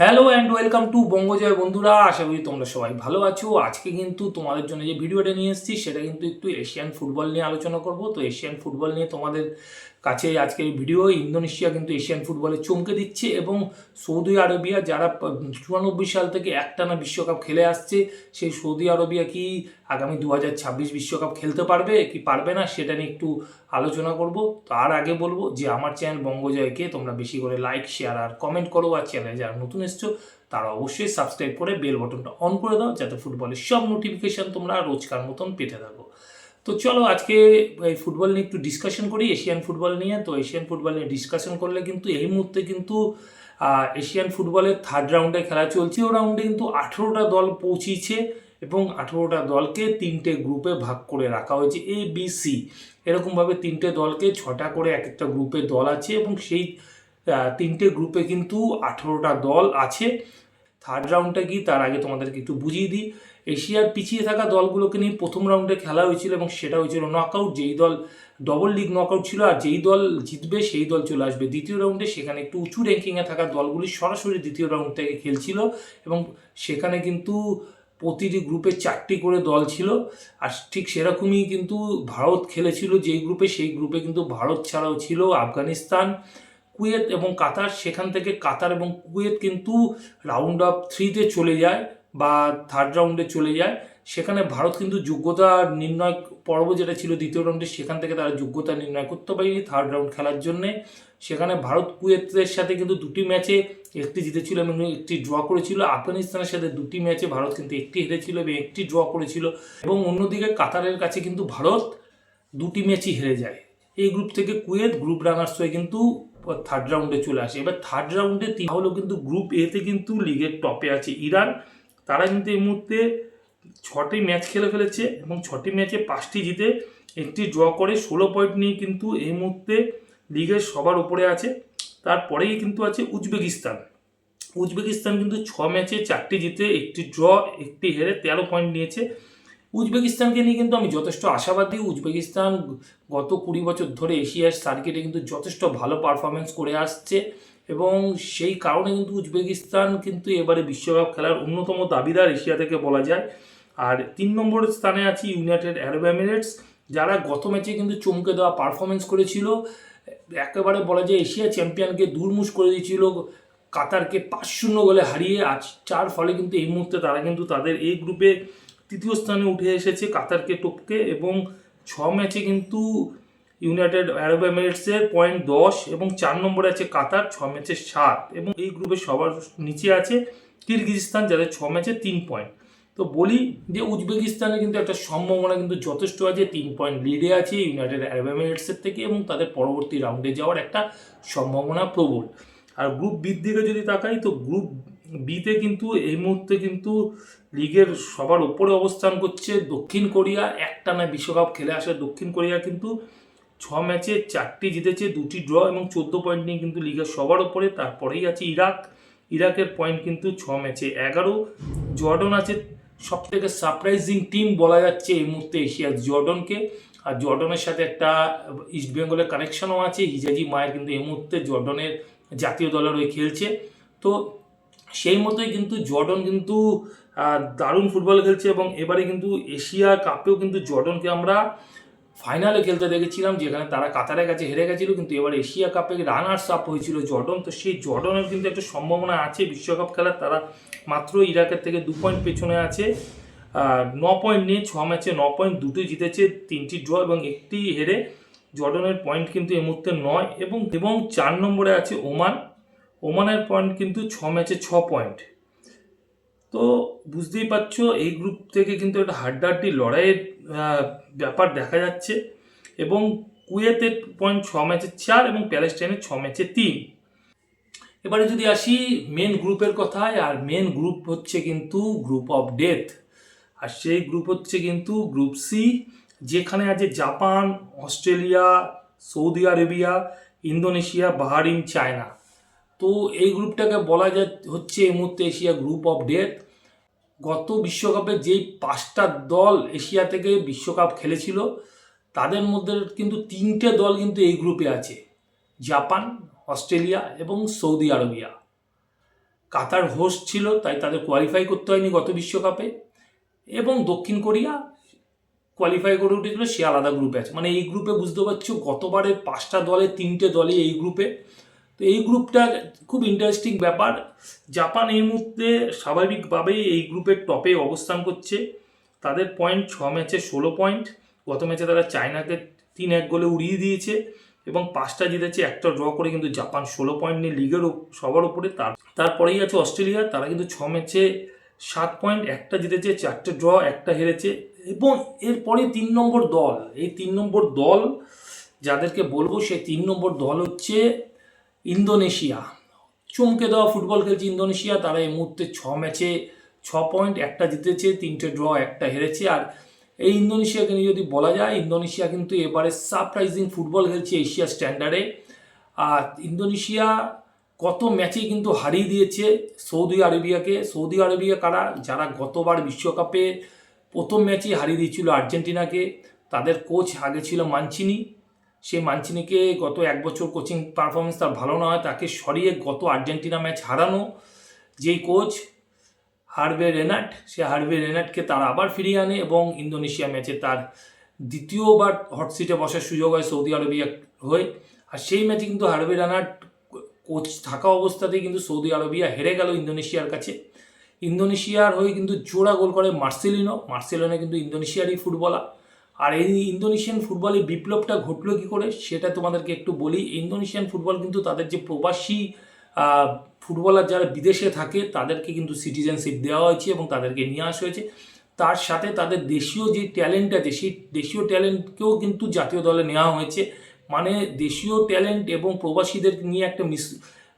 Hello and welcome to Bongojoy বন্ধুরা, আশা করি তোমরা সবাই ভালো আছো। আজকে কিন্তু তোমাদের জন্য যে ভিডিওটা নিয়ে এসেছি, সেটা কিন্তু একটু এশিয়ান ফুটবল নিয়ে আলোচনা করব। তো এশিয়ান ফুটবল নিয়ে তোমাদের কাছে আজকের ভিডিও ইন্দোনেশিয়া কিন্তু এশিয়ান ফুটবলে চমকে দিচ্ছে এবং সৌদি আরবিয়া যারা চুরানব্বই সাল থেকে একটানা বিশ্বকাপ খেলে আসছে, সেই সৌদি আরবিয়া কি আগামী দু বিশ্বকাপ খেলতে পারবে, কি পারবে না সেটা নিয়ে একটু আলোচনা করব। তার আগে বলব যে আমার চ্যানেল বঙ্গজয়কে তোমরা বেশি করে লাইক শেয়ার আর কমেন্ট করো আর চ্যানেলে যারা নতুন এসছো, তারা অবশ্যই সাবস্ক্রাইব করে বেল বটনটা অন করে দাও, যাতে ফুটবলের সব নোটিফিকেশন তোমরা রোজকার মতন পেতে থাকো। তো চলো আজকে এই ফুটবল নিয়ে একটু ডিসকাশন করি এশিয়ান ফুটবল নিয়ে। তো এশিয়ান ফুটবল নিয়ে ডিসকাশন করলে কিন্তু এই মুহূর্তে কিন্তু এশিয়ান ফুটবলের থার্ড রাউন্ডে খেলা চলছে। ও রাউন্ডে কিন্তু আঠেরোটা দল পৌঁছিয়েছে এবং আঠেরোটা দলকে তিনটে গ্রুপে ভাগ করে রাখা হয়েছে এ বি সি এরকমভাবে তিনটে দলকে ছটা করে এক একটা গ্রুপে দল আছে এবং সেই তিনটে গ্রুপে কিন্তু আঠেরোটা দল আছে। থার্ড রাউন্ডটা কি, তার আগে তোমাদেরকে একটু বুঝিয়ে দিই। এশিয়ার পিছিয়ে থাকা দলগুলোকে নিয়ে প্রথম রাউন্ডে খেলা হয়েছিল এবং সেটা হয়েছিল নকআউট যেই দল ডবল লিগ নকআউট ছিল আর যেই দল জিতবে, সেই দল চলে আসবে। দ্বিতীয় রাউন্ডে সেখানে একটু উঁচু র্যাঙ্কিংয়ে থাকা দলগুলি সরাসরি দ্বিতীয় রাউন্ড থেকে খেলছিল এবং সেখানে কিন্তু প্রতিটি গ্রুপে চারটি করে দল ছিল। আর ঠিক সেরকমই কিন্তু ভারত খেলেছিল যেই গ্রুপে সেই গ্রুপে কিন্তু ভারত ছাড়াও ছিল আফগানিস্তান, কুয়েত এবং কাতার। সেখান থেকে কাতার এবং কুয়েত কিন্তু রাউন্ড অফ থ্রিতে চলে যায়। বা থার্ড রাউন্ডে চলে যায়। সেখানে ভারত কিন্তু যোগ্যতা নির্ণয় পর্ব যেটা ছিল দ্বিতীয় রাউন্ডে সেখান থেকে তারা যোগ্যতা নির্ণয় করতে পারেনি থার্ড রাউন্ড খেলার জন্যে। সেখানে ভারত কুয়েতের সাথে কিন্তু দুটি ম্যাচে একটি জিতেছিল এবং একটি ড্র করেছিল। আফগানিস্তানের সাথে দুটি ম্যাচে ভারত কিন্তু একটি হেরেছিল এবং একটি ড্র করেছিল। এবং অন্যদিকে কাতারের কাছে কিন্তু ভারত দুটি ম্যাচই হেরে যায়। এই গ্রুপ থেকে কুয়েত গ্রুপ রানার্স হয়ে কিন্তু থার্ড রাউন্ডে চলে আসে। এবার থার্ড রাউন্ডে তিন হলো কিন্তু গ্রুপ এতে কিন্তু লিগের টপে আছে ইরান। তারা কিন্তু এই মুহূর্তে ছটি ম্যাচ খেলে ফেলেছে এবং ছটি ম্যাচে পাঁচটি জিতে একটি ড্র করে ষোলো পয়েন্ট নিয়ে কিন্তু এই মুহূর্তে লিগের সবার উপরে আছে। তারপরেই কিন্তু আছে উজবেকিস্তান। উজবেকিস্তান কিন্তু ছ ম্যাচে চারটি জিতে, একটি ড্র, একটি হেরে তেরো পয়েন্ট নিয়েছে। উজবেকিস্তানকে নিয়ে কিন্তু আমি যথেষ্ট আশাবাদী। উজবেকিস্তান গত কুড়ি বছর ধরে এশিয়ার সার্কিটে কিন্তু যথেষ্ট ভালো পারফরমেন্স করে আসছে। এবং সেই কারণে কিন্তু উজবেকিস্তান কিন্তু এবারে বিশ্বকাপ খেলার অন্যতম দাবিদার এশিয়া থেকে বলা যায়। আর তিন নম্বর স্থানে আছে ইউনাইটেড আরব এমিরেটস যারা গত ম্যাচে কিন্তু চমকে দেওয়া পারফরমেন্স করেছিল। একেবারে বলা যায় এশিয়া চ্যাম্পিয়নকে দুর্মুষ করে দিয়েছিল। কাতারকে পাঁচ শূন্য গোলে হারিয়ে আজ চার ফলে কিন্তু এই মুহূর্তে তারা কিন্তু তাদের এই গ্রুপে তৃতীয় স্থানে উঠে এসেছে কাতারকে টপকে। এবং ছ ম্যাচে কিন্তু ইউনাইটেড আরব এমিরেটসের পয়েন্ট দশ এবং চার নম্বরে আছে কাতার, ছ ম্যাচে সাত এবং এই গ্রুপে সবার নিচে আছে কিরগিজস্তান, যাদের ছ ম্যাচে তিন পয়েন্ট। তো বলি যে উজবেকিস্তানে কিন্তু একটা সম্ভাবনা কিন্তু যথেষ্ট আছে, তিন পয়েন্ট লিডে আছে ইউনাইটেড আরব এমিরেটসের থেকে এবং তাদের পরবর্তী রাউন্ডে যাওয়ার একটা সম্ভাবনা প্রবল। আর গ্রুপ বির দিকে যদি তাকাই, তো গ্রুপ বিতে কিন্তু এই মুহূর্তে কিন্তু লিগের সবার উপরে অবস্থান করছে। দক্ষিণ কোরিয়া একটানা বিশ্বকাপ খেলে আসে দক্ষিণ কোরিয়া কিন্তু ছ ম্যাচে চারটি জিতেছে, দুটি ড্র এবং চোদ্দ পয়েন্ট নিয়ে কিন্তু লিগের সবার উপরে তারপরেই আছে ইরাক। ইরাকের পয়েন্ট কিন্তু ছ ম্যাচে এগারো। জর্ডন আছে সব থেকে সারপ্রাইজিং টিম বলা যাচ্ছে এই মুহূর্তে এশিয়ার জর্ডনকে। আর জর্ডনের সাথে একটা ইস্ট বেঙ্গলের কানেকশনও আছে। হিজাজি মায়ের কিন্তু এই মুহূর্তে জর্ডনের জাতীয় দলের হয়ে খেলছে। তো সেই মতোই কিন্তু জর্ডন কিন্তু দারুণ ফুটবল খেলছে এবং এবারে কিন্তু এশিয়া কাপেও কিন্তু জর্ডনকে আমরা ফাইনালে খেলতে দেখেছিলাম, যেখানে তারা কাতারের কাছে হেরে গেছিল, কিন্তু এবার এশিয়া কাপে রানার্স আপ হয়েছিল জর্ডন। তো সেই জর্ডনের কিন্তু একটা সম্ভাবনা আছে, বিশ্বকাপ খেলার তারা মাত্র ইরাকের থেকে দু পয়েন্ট পেছনে আছে। ন পয়েন্ট নিয়ে ছ ম্যাচে ন পয়েন্ট দুটোই জিতেছে, তিনটি ড্র এবং একটি হেরে। জর্ডনের পয়েন্ট কিন্তু এই মুহূর্তে নয় এবং এবং চার নম্বরে আছে ওমান। ওমানের পয়েন্ট কিন্তু ছ ম্যাচে ছ পয়েন্ট তো বুঝতেই পারছ, এই গ্রুপ থেকে কিন্তু একটা হাড্ডাহাড্ডি লড়াইয়ের ব্যাপার দেখা যাচ্ছে এবং কুয়েতের পয়েন্ট ছ ম্যাচে চার এবং প্যালেস্টাইনের ছ ম্যাচে তিন। এবারে যদি আসি মেন গ্রুপের কথায়, আর মেন গ্রুপ হচ্ছে কিন্তু গ্রুপ অফ ডেথ আর সেই গ্রুপ হচ্ছে কিন্তু গ্রুপ সি যেখানে আছে Japan, Australia, Saudi Arabia, Indonesia, Bahrain, China. তো এই গ্রুপটাকে বলা যায় হচ্ছে এই মুহূর্তে এশিয়া গ্রুপ অফ ডেথ। গত বিশ্বকাপে যেই পাঁচটা দল এশিয়া থেকে বিশ্বকাপ খেলেছিল, তাদের মধ্যে কিন্তু তিনটে দল কিন্তু এই গ্রুপে আছে। জাপান, অস্ট্রেলিয়া এবং সৌদি আরবিয়া। কাতার হোস্ট ছিল, তাই তাদের কোয়ালিফাই করতে হয়নি গত বিশ্বকাপে। এবং দক্ষিণ কোরিয়া কোয়ালিফাই করে উঠেছিল, সে আলাদা গ্রুপে আছে। মানে এই গ্রুপে বুঝতে পারছ, গতবারের পাঁচটা দলে তিনটে দলই এই গ্রুপে তো এই গ্রুপটা খুব ইন্টারেস্টিং ব্যাপার। জাপান এই মুহূর্তে স্বাভাবিকভাবেই এই গ্রুপের টপে অবস্থান করছে। তাদের পয়েন্ট ছ ম্যাচে ষোলো পয়েন্ট গত ম্যাচে তারা চায়নাকে তিন এক গোলে উড়িয়ে দিয়েছে এবং পাঁচটা জিতেছে, একটা ড্র করে কিন্তু জাপান ষোলো পয়েন্ট নিয়ে লিগের সবার উপরে তার, তারপরেই আছে অস্ট্রেলিয়া, তারা কিন্তু ছ ম্যাচে সাত পয়েন্ট একটা জিতেছে, চারটে ড্র একটা হেরেছে এবং এরপরে তিন নম্বর দল, এই তিন নম্বর দল যাদেরকে বলব সেই তিন নম্বর দল হচ্ছে ইন্দোনেশিয়া। চমকে দেওয়া ফুটবল খেলছে ইন্দোনেশিয়া। তারা এই মুহূর্তে ছ ম্যাচে ছ পয়েন্ট, একটা জিতেছে, তিনটে ড্র, একটা হেরেছে। আর এই ইন্দোনেশিয়াকে নিয়ে যদি বলা যায়, ইন্দোনেশিয়া কিন্তু এবারে সারপ্রাইজিং ফুটবল খেলছে এশিয়া স্ট্যান্ডার্ডে। আর ইন্দোনেশিয়া কত ম্যাচেই কিন্তু হারিয়ে দিয়েছে সৌদি আরবিয়াকে। সৌদি আরবিয়া কারা? যারা গতবার বিশ্বকাপে প্রথম ম্যাচেই হারিয়ে দিয়েছিল আর্জেন্টিনাকে। তাদের কোচ আগে ছিল মানচিনি। সেই মানচিনিকে গত এক বছর কোচিং পারফরমেন্স তার ভালো না হয়, তাকে সরিয়ে গত আর্জেন্টিনা ম্যাচ হারানো যেই কোচ হারবে রেনাট সে হারবে রেনাটকে তারা আবার ফিরিয়ে আনে এবং ইন্দোনেশিয়া ম্যাচে তার দ্বিতীয়বার হট সিটে বসার সুযোগ হয় সৌদি আরবিয়া হয়ে। আর সেই ম্যাচে কিন্তু হারবে রেনাট কোচ থাকা অবস্থাতেই কিন্তু সৌদি আরবিয়া হেরে গেল ইন্দোনেশিয়ার কাছে। ইন্দোনেশিয়ার হয়ে কিন্তু জোড়া গোল করে মার্সেলিনো মার্সেলিনো কিন্তু ইন্দোনেশিয়ারই ফুটবলার আর এই ইন্দোনেশিয়ান ফুটবলে বিপ্লবটা ঘটলো কী করে, সেটা তোমাদেরকে একটু বলি। ইন্দোনেশিয়ান ফুটবল কিন্তু তাদের যে প্রবাসী ফুটবলার যারা বিদেশে থাকে, তাদেরকে কিন্তু সিটিজেনশিপ দেওয়া হয়েছে এবং তাদেরকে নিয়ে আসা হয়েছে। তার সাথে তাদের দেশীয় যে ট্যালেন্ট আছে, সেই দেশীয় ট্যালেন্টকেও কিন্তু জাতীয় দলে নেওয়া হয়েছে। মানে দেশীয় ট্যালেন্ট এবং প্রবাসীদের নিয়ে একটা মিস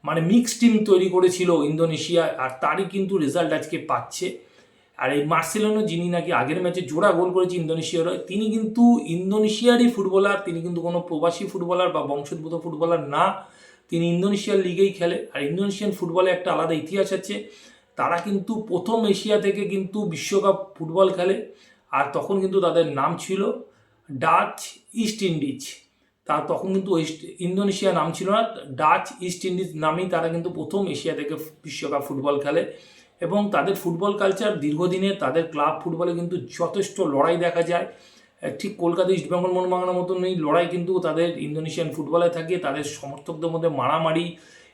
মানে মিক্স টিম তৈরি করেছিল ইন্দোনেশিয়া, আর তারই কিন্তু রেজাল্ট আজকে পাচ্ছে। আর এই মার্সেলোনো যিনি নাকি আগের ম্যাচে জোড়া গোল করেছে ইন্দোনেশিয়ার তিনি কিন্তু ইন্দোনেশিয়ারই ফুটবলার তিনি কিন্তু কোনো প্রবাসী ফুটবলার বা বংশোদ্ভূত ফুটবলার না। তিনি ইন্দোনেশিয়ার লিগেই খেলে। আর ইন্দোনেশিয়ান ফুটবলে একটা আলাদা ইতিহাস আছে। তারা কিন্তু প্রথম এশিয়া থেকে কিন্তু বিশ্বকাপ ফুটবল খেলে। আর তখন কিন্তু তাদের নাম ছিল ডাচ ইস্ট ইন্ডিজ তার তখন কিন্তু ইন্দোনেশিয়া নাম ছিল না। ডাচ ইস্ট ইন্ডিজ নামেই তারা কিন্তু প্রথম এশিয়া থেকে বিশ্বকাপ ফুটবল খেলে। এবং তাদের ফুটবল কালচার দীর্ঘদিনে তাদের ক্লাব ফুটবলে কিন্তু যথেষ্ট লড়াই দেখা যায়। ঠিক কলকাতা ইস্ট বেঙ্গল মোহনবাগানের মতন এই লড়াই কিন্তু তাদের ইন্দোনেশিয়ান ফুটবলে থাকে, তাদের সমর্থকদের মধ্যে মারামারি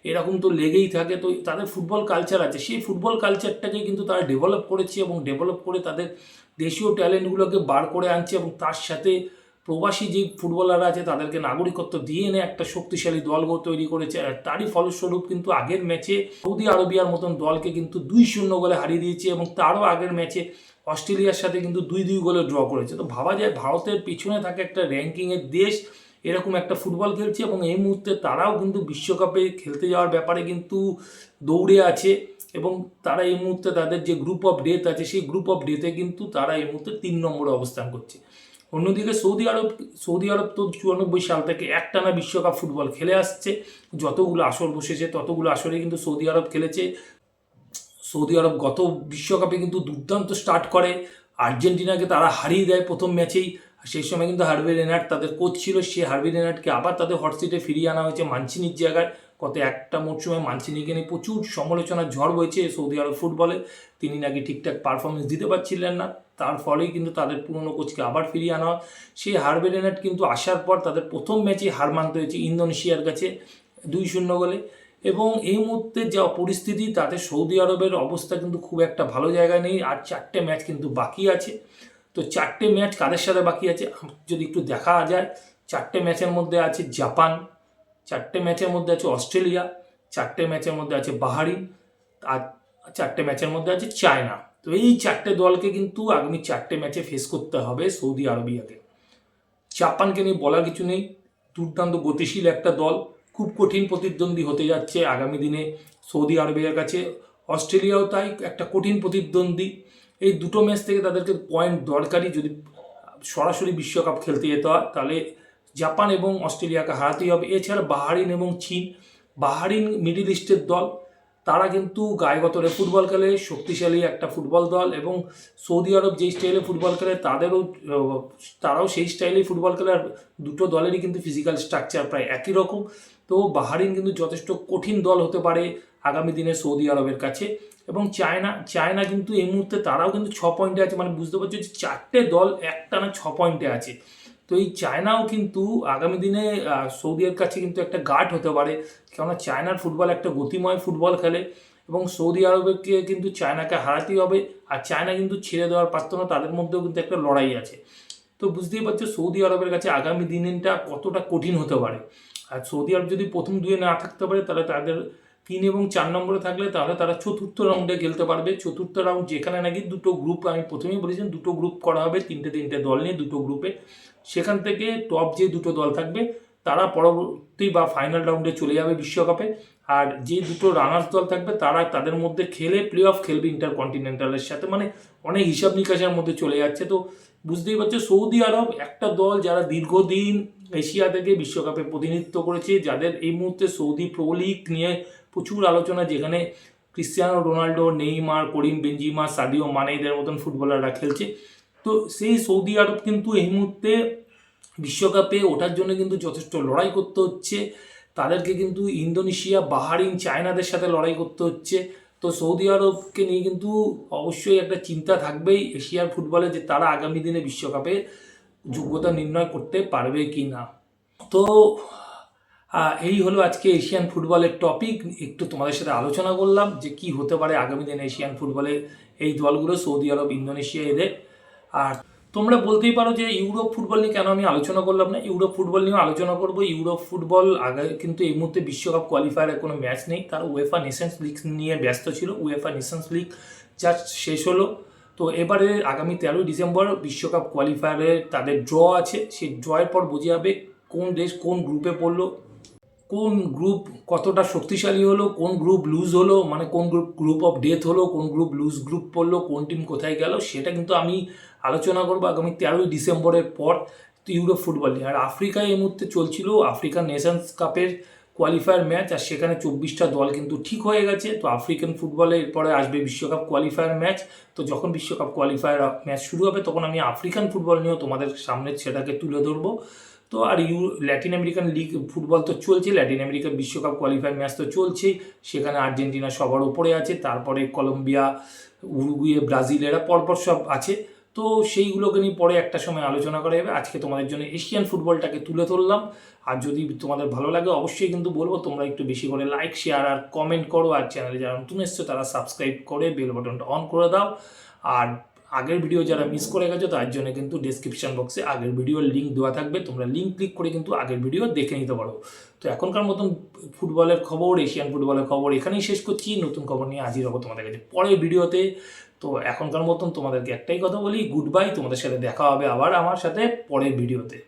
এরকম তো লেগেই থাকে। তো তাদের ফুটবল কালচার আছে, সেই ফুটবল কালচারটাকে কিন্তু তারা ডেভেলপ করেছে এবং ডেভেলপ করে তাদের দেশীয় ট্যালেন্টগুলোকে বার করে আনছে এবং তার সাথে প্রবাসী যে ফুটবলাররা আছে, তাদেরকে নাগরিকত্ব দিয়ে এনে একটা শক্তিশালী দল তৈরি করেছে। আর তারই ফলস্বরূপ কিন্তু আগের ম্যাচে সৌদি আরবিয়ার মতন দলকে কিন্তু দুই শূন্য গোলে হারিয়ে দিয়েছে এবং তারও আগের ম্যাচে অস্ট্রেলিয়ার সাথে কিন্তু দুই দুই গোলে ড্র করেছে। তো ভাবা যায়, ভারতের পিছনে থাকে একটা র্যাঙ্কিংয়ের দেশ, এরকম একটা ফুটবল খেলছে এবং এই মুহূর্তে তারাও কিন্তু বিশ্বকাপে খেলতে যাওয়ার ব্যাপারে কিন্তু দৌড়ে আছে এবং তারা এই মুহূর্তে তাদের যে গ্রুপ অফ ডেথ আছে, সেই গ্রুপ অফ ডেথে কিন্তু তারা এই মুহূর্তে তিন নম্বরে অবস্থান করছে। অন্যদিকে সৌদি আরব সৌদি আরব তো চুরানব্বই সাল থেকে একটানা বিশ্বকাপ ফুটবল খেলে আসছে। যতগুলো আসর বসেছে, ততগুলো আসরে কিন্তু সৌদি আরব খেলেছে। সৌদি আরব গত বিশ্বকাপে কিন্তু দুর্দান্ত স্টার্ট করে। আর্জেন্টিনাকে তারা হারিয়ে দেয় প্রথম ম্যাচেই। সেই সময় কিন্তু হার্ভি রেনার্ড তাদের কোচ ছিল, সে হার্ভি রেনার্ডকে আবার তাদের হটসিটে ফিরিয়ে আনা হয়েছে মানচিনির জায়গায়। গত একটা মরশুমে মানচিনিকে নিয়ে প্রচুর সমালোচনার ঝড় বইছে সৌদি আরব ফুটবলে। তিনি নাকি ঠিকঠাক পারফরমেন্স দিতে পারছিলেন না। তার ফলেই কিন্তু তাদের পুরনো কোচকে আবার ফিরিয়ে আনা হয়। সেই রেনার্ড কিন্তু আসার পর তাদের প্রথম ম্যাচেই হার মানতে হয়েছে ইন্দোনেশিয়ার কাছে দুই শূন্য গোলে। এবং এই মুহূর্তে যা পরিস্থিতি, তাতে সৌদি আরবের অবস্থা কিন্তু খুব একটা ভালো জায়গায় নেই। আর চারটে ম্যাচ কিন্তু বাকি আছে। তো চারটে ম্যাচ কাদের সাথে বাকি আছে? যদি একটু দেখা যায়, চারটে ম্যাচের মধ্যে আছে জাপান, চারটে ম্যাচের মধ্যে আছে অস্ট্রেলিয়া, চারটে ম্যাচের মধ্যে আছে বাহারিন, আর চারটে ম্যাচের মধ্যে আছে চায়না। তো এই চারটে দলকে কিন্তু আগামী চারটে ম্যাচে ফেস করতে হবে সৌদি আরবিয়াকে। জাপানকে নিয়ে বলার কিছু নেই। দুর্দান্ত গতিশীল একটা দল। খুব কঠিন প্রতিদ্বন্দ্বী হতে যাচ্ছে আগামী দিনে সৌদি আরবিয়ার কাছে। অস্ট্রেলিয়াও তাই একটা কঠিন প্রতিদ্বন্দ্বী। এই দুটো ম্যাচ থেকে তাদেরকে পয়েন্ট দরকারি যদি সরাসরি বিশ্বকাপ খেলতে যেতে হয়, তাহলে জাপান এবং অস্ট্রেলিয়াকে হারাতেই হবে। এছাড়া বাহারিন এবং চীন। বাহারিন মিডিল ইস্টের দল। তারা কিন্তু গায়েগতরে ফুটবল খেলে, শক্তিশালী একটা ফুটবল দল এবং সৌদি আরব যেই স্টাইলে ফুটবল খেলে তাদেরও, তারাও সেই স্টাইলেই ফুটবল খেলে আর দুটো দলেরই কিন্তু ফিজিক্যাল স্ট্রাকচার প্রায় একই রকম। তো বাহারিন কিন্তু যথেষ্ট কঠিন দল হতে পারে আগামী দিনে সৌদি আরবের কাছে এবং চায়না চায়না কিন্তু এই মুহূর্তে তারাও কিন্তু ছ পয়েন্টে আছে। মানে বুঝতে পারছ যে চারটে দল একটা না ছ পয়েন্টে আছে। তো এই চায়নাও কিন্তু আগামী দিনে সৌদির কাছে কিন্তু একটা গার্ড হতে পারে। কেননা চায়নার ফুটবল একটা গতিময় ফুটবল খেলে এবং সৌদি আরবকে কিন্তু চায়নাকে হারাতেই হবে আর চায়না কিন্তু ছেড়ে দেওয়ার পারত না তাদের মধ্যেও কিন্তু একটা লড়াই আছে। তো বুঝতেই পারছ, সৌদি আরবের কাছে আগামী দিনটা কতটা কঠিন হতে পারে। আর সৌদি আরব যদি প্রথম দুয়ে না থাকতে পারে, তাহলে তাদের তিন এবং চার নম্বরে থাকলে তাহলে তারা চতুর্থ রাউন্ডে খেলতে পারবে। চতুর্থ রাউন্ড যেখানে নাকি দুটো গ্রুপ আমি প্রথমেই বলেছিলাম, দুটো গ্রুপ করা হবে, তিনটে তিনটে দল নিয়ে দুটো গ্রুপে সেখান থেকে টপ যে দুটো দল থাকবে, তারা পরবর্তী বা ফাইনাল রাউন্ডে চলে যাবে বিশ্বকাপে। আর যে দুটো রানার্স দল থাকবে, তারা তাদের মধ্যে খেলে প্লে অফ খেলবে ইন্টার কন্টিনেন্টালের সাথে। মানে অনেক হিসাব নিকাশের মধ্যে চলে যাচ্ছে। তো বুঝতেই পারছ, সৌদি আরব একটা দল যারা দীর্ঘদিন এশিয়া থেকে বিশ্বকাপে প্রতিনিধিত্ব করেছে, যাদের এই মুহূর্তে সৌদি প্রো লিগ নিয়ে প্রচুর আলোচনা, যেখানে Cristiano Ronaldo, Neymar, Karim Benzema Sadio Mane এদের মতন ফুটবলাররা খেলছে। তো সেই সৌদি আরব কিন্তু এই মুহূর্তে বিশ্বকাপে ওঠার জন্য কিন্তু যথেষ্ট লড়াই করতে হচ্ছে। তাদেরকে কিন্তু ইন্দোনেশিয়া, বাহারিন, চায়নাদের সাথে লড়াই করতে হচ্ছে। তো সৌদি আরবকে নিয়ে কিন্তু অবশ্যই একটা চিন্তা থাকবেই এশিয়ার ফুটবলে যে তারা আগামী দিনে বিশ্বকাপে যোগ্যতা নির্ণয় করতে পারবে কি না তো এই হলো আজকে এশিয়ান ফুটবলের টপিক। একটু তোমাদের সাথে আলোচনা করলাম যে কি হতে পারে আগামী দিনে এশিয়ান ফুটবলে এই দলগুলো, সৌদি আরব, ইন্দোনেশিয়া, এদের। আর তোমরা বলতেই পারো যে ইউরোপ ফুটবল নিয়ে কেন আমি আলোচনা করলাম না? ইউরোপ ফুটবল নিয়ে আলোচনা করব। ইউরোপ ফুটবল আগে কিন্তু এই মুহূর্তে বিশ্বকাপ কোয়ালিফায়ারের কোনো ম্যাচ নেই। তার উয়েফা নেশনস লিগ নিয়ে ব্যস্ত ছিল। উয়েফা নেশনস লিগ জাস্ট শেষ হলো। তো এবারে আগামী তেরোই ডিসেম্বর বিশ্বকাপ কোয়ালিফায়ারে তাদের ড্র আছে। সেই ড্রয়ের পর বোঝা যাবে কোন দেশ কোন গ্রুপে পড়ল। কোন গ্রুপ কতটা শক্তিশালী হলো, কোন গ্রুপ লুজ হলো মানে কোন গ্রুপ গ্রুপ অফ ডেথ হলো, কোন গ্রুপ লুজ গ্রুপ পড়ল, কোন টিম কোথায় গেল, সেটা কিন্তু আমি আলোচনা করব আগামী তেরোই ডিসেম্বরের পর ইউরোপ ফুটবল আর আফ্রিকায় এই মুহূর্তে চলছিল আফ্রিকান নেশনস কাপের কোয়ালিফায়ার ম্যাচ আর সেখানে চব্বিশটা দল কিন্তু ঠিক হয়ে গেছে। তো আফ্রিকান ফুটবলে এরপরে আসবে বিশ্বকাপ কোয়ালিফায়ার ম্যাচ তো যখন বিশ্বকাপ কোয়ালিফায়ার ম্যাচ শুরু হবে, তখন আমি আফ্রিকান ফুটবল নিয়েও তোমাদের সামনে সেটাকে তুলে ধরবো। তো আর ইউ ল্যাটিন আমেরিকান লিগ ফুটবল তো চলছে ল্যাটিন আমেরিকার বিশ্বকাপ কোয়ালিফাই ম্যাচ তো চলছেই সেখানে আর্জেন্টিনা সবার উপরে আছে, তারপরে কলম্বিয়া, উরুগুয়ে, ব্রাজিল এরা পরপর সব আছে, তো সেইগুলোকে নিয়ে পরে একটা সময় আলোচনা করা যাবে। আজকে তোমাদের জন্য এশিয়ান ফুটবলটাকে তুলে ধরলাম, আর যদি তোমাদের ভালো লাগে অবশ্যই কিন্তু বলব, তোমরা একটু বেশি করে লাইক শেয়ার আর কমেন্ট করো, আর চ্যানেলে যারা নতুন এসছো তারা সাবস্ক্রাইব করে বেল বাটনটা অন করে দাও, আর আগের ভিডিও যারা মিস করে গেছো, তার জন্য কিন্তু ডেসক্রিপশন বক্সে আগের ভিডিওর লিঙ্ক দেওয়া থাকবে। তোমরা লিঙ্ক ক্লিক করে কিন্তু আগের ভিডিও দেখে নিতে পারো। তো এখনকার মতন ফুটবলের খবর, এশিয়ান ফুটবলের খবর এখানেই শেষ করছি। নতুন খবর নিয়ে আজই হব তোমাদের কাছে পরের ভিডিওতে তো। এখনকার মতন তোমাদেরকে একটাই কথা বলি গুড বাই তোমাদের সাথে দেখা হবে আবার আমার সাথে পরের ভিডিওতে